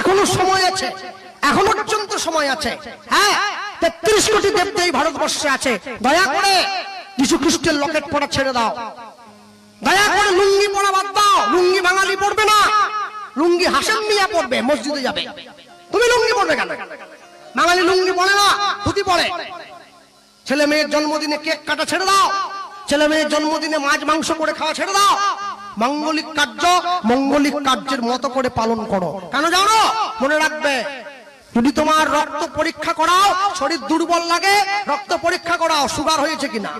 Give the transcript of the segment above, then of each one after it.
এখনও সময় আছে। এখনও পর্যন্ত সময় আছে। হ্যাঁ তেত্রিশ কোটি দেবদেবী ভারতবর্ষে আছে। দয়া করে যিশু খ্রিস্টের লকেট পড়া ছেড়ে দাও। দয়া করে লুঙ্গি পড়া বাদ দাও। লুঙ্গি বাঙালি পড়বে না। লুঙ্গি হাসান মিয়া পড়বে, মসজিদে যাবে। তুমি লুঙ্গি পড়বে কেন? বাঙালি লুঙ্গি পড়ে না, ধুতি পড়ে। ছেলে মেয়ের জন্মদিনে কেক কাটা ছেড়ে দাও। ছেলে মেয়ের জন্মদিনে মাছ মাংস করে খাওয়া ছেড়ে দাও। মঙ্গলিক কার্য মঙ্গলিক কার্যের মতো করে পালন করো। কেন জানো? মনে রাখবে যদি তোমার রক্ত পরীক্ষা করাও শরীর দুর্বল লাগে রক্ত পরীক্ষা করাও সুগার হয়েছে কিনা?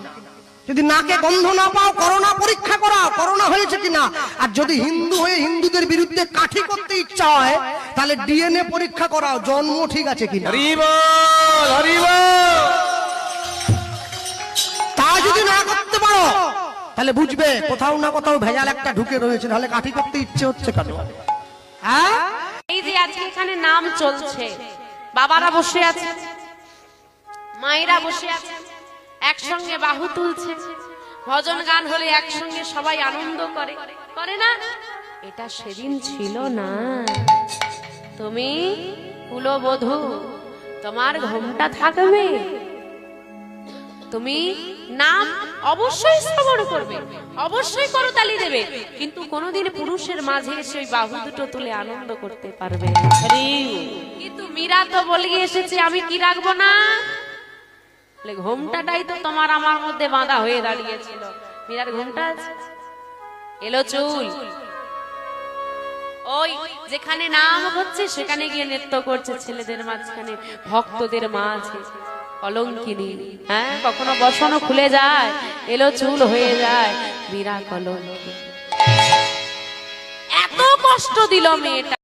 যদি নাকে গন্ধ না পাও করোনা পরীক্ষা করাও করোনা হয়েছে কিনা? আর যদি হিন্দু হয়ে হিন্দুদের বিরুদ্ধে কাঠি করতে ইচ্ছা হয় তাহলে ডিএনএ পরীক্ষা করাও জন্ম ঠিক আছে কিনা? তা যদি না করতে পারো তাহলে বুঝবে, কোথাও না কোথাও ভেজাল একটা ঢুকে রয়েছে তাহলে কাঠি করতে ইচ্ছে হচ্ছে কেন? হ্যাঁ? এই যে আজকে এখানে নাম চলছে, বাবারা বসে আছে, মায়েরা বসে আছে, একসঙ্গে বাহু তুলছে, ভজন গান হলে একসঙ্গে সবাই আনন্দ করে। করে না? এটা সেদিন ছিল না। তুমি কুলবধূ, তোমার ঘোমটা থাকবে? তুমি নাম অবশ্যই শ্রবণ করবে অবশ্যই করতালি দেবে কিন্তু কোনোদিন পুরুষের মাঝে এসে ওই বাহু দুটো তুলে আনন্দ করতে পারবে। কিন্তু মীরা তো বলে এসেছে আমি কি রাখব না? ঘোমটাটাই তো তোমার আমার মধ্যে বাঁধা হয়ে দাঁড়িয়েছিল। মীরার ঘোমটা? এলো চুল। ওই যেখানে নাম হচ্ছে সেখানে গিয়ে নৃত্য করছে ছেলেদের মাঝখানে ভক্তদের মাঝে। কলঙ্কিনী। হ্যাঁ কখনো বসানো খুলে যায়, এলো চুল হয়ে যায় বিরা কলঙ্কি এত কষ্ট দিল মেয়েটা।